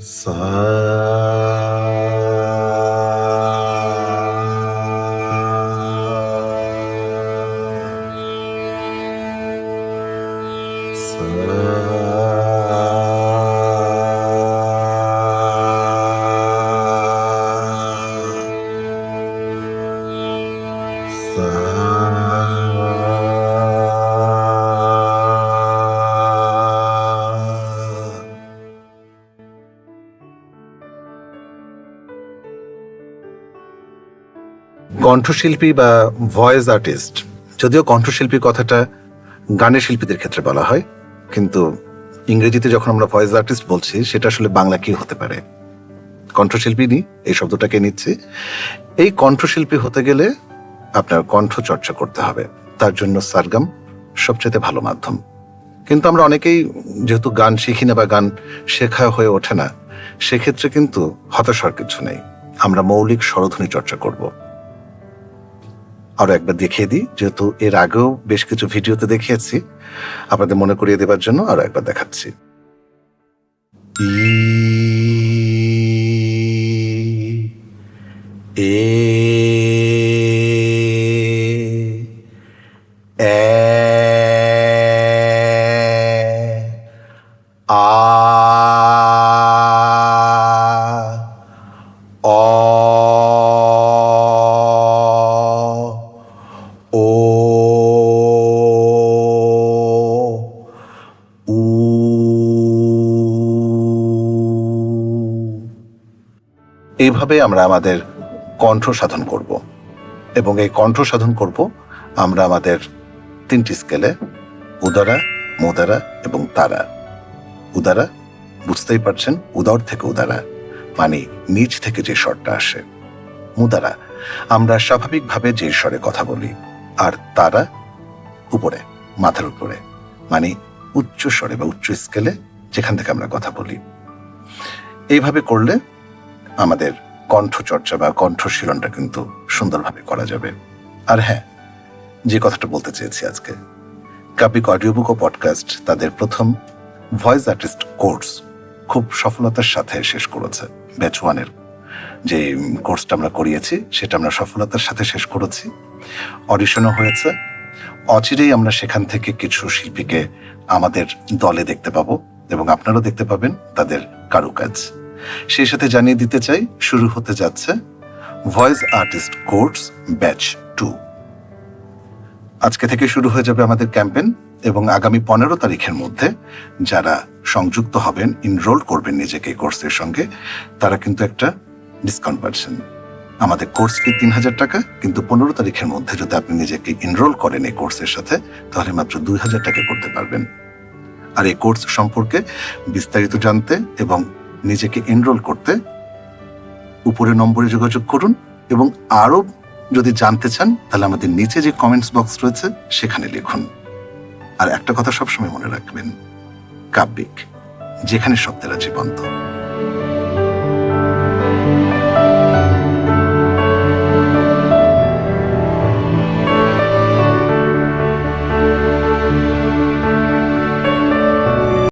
Sa. কণ্ঠশিল্পী বা voice artist যদিও কণ্ঠশিল্পী কথাটা গানের শিল্পীদের ক্ষেত্রে বলা হয়, কিন্তু ইংরেজিতে যখন আমরা ভয়েস আর্টিস্ট বলছি, সেটা আসলে বাংলা কি হতে পারে। কণ্ঠশিল্পী নি, এই শব্দটাকে নিচ্ছি। এই কণ্ঠশিল্পী হতে গেলে আপনার কণ্ঠ চর্চা করতে হবে। তার জন্য সারগাম সবচেয়ে ভালো মাধ্যম। কিন্তু আমরা অনেকেই যেহেতু গান শিখি না বা গান শেখা হয়ে ওঠে না, সেক্ষেত্রে কিন্তু হতাশার কিছু নেই। আমরা মৌলিক স্বরধ্বনি চর্চা করব। আরও একবার দেখিয়ে দিই, যেহেতু এর আগেও বেশ কিছু ভিডিওতে দেখিয়েছি, আপনাদের মনে করিয়ে দেবার জন্য আরও একবার দেখাচ্ছি। এ এইভাবে আমরা আমাদের কণ্ঠ সাধন করব। এবং এই কণ্ঠ সাধন করব আমরা আমাদের তিনটি স্কেলে উদারা, মোদারা এবং তারা। উদারা, বুঝতেই পারছেন, উদর থেকে উদারা মানে নিচ থেকে যে স্বরটা আসে। মুদারা, আমরা স্বাভাবিকভাবে যে স্বরে কথা বলি, আর তারা উপরে, মাথার উপরে মানে উচ্চ স্বরে বা উচ্চ স্কেলে যেখান থেকে আমরা কথা বলি। এইভাবে করলে আমাদের কণ্ঠচর্চা বা কণ্ঠশীলনটা কিন্তু সুন্দরভাবে করা যাবে। আর হ্যাঁ যে কথাটা বলতে চেয়েছি আজকে কাপিক অডিও বুক ও পডকাস্ট তাদের প্রথম ভয়েস আর্টিস্ট কোর্স খুব সফলতার সাথে শেষ করেছে ব্যাচ ওয়ানের যে কোর্সটা আমরা করিয়েছি, সেটা আমরা সফলতার সাথে শেষ করেছি। অডিশনও হয়েছে। অচিরেই আমরা সেখান থেকে কিছু শিল্পীকে আমাদের দলে দেখতে পাবো এবং আপনারাও দেখতে পাবেন তাদের কারুকাজ। সেই সাথে জানিয়ে দিতে চাই, শুরু হতে যাচ্ছে voice artist course batch two আজকে থেকে শুরু হয়ে যাবে আমাদের ক্যাম্পেন এবং আগামী পনেরো তারিখের মধ্যে যারা সংযুক্ত হবেন ইনরোল করবেন নিজেকে কোর্সের সঙ্গে, তারা কিন্তু একটা ডিসকাউন্ট পাচ্ছেন আমাদের কোর্স ফি তিন হাজার টাকা, কিন্তু পনেরো তারিখের মধ্যে যদি আপনি নিজেকে ইনরোল করেন এই কোর্সের সাথে, তাহলে মাত্র দুই হাজার টাকা করতে পারবেন। আর এই কোর্স সম্পর্কে বিস্তারিত জানতে এবং নিজেকে এনরোল করতে, উপরে নম্বরে যোগাযোগ করুন এবং আরও যদি জানতে চান, তাহলে আমাদের নিচে যে কমেন্টস বক্স রয়েছে, সেখানে লিখুন। আর একটা কথা সবসময় মনে রাখবেন, কাব্যিক, যেখানে সত্যেরা জীবন্ত।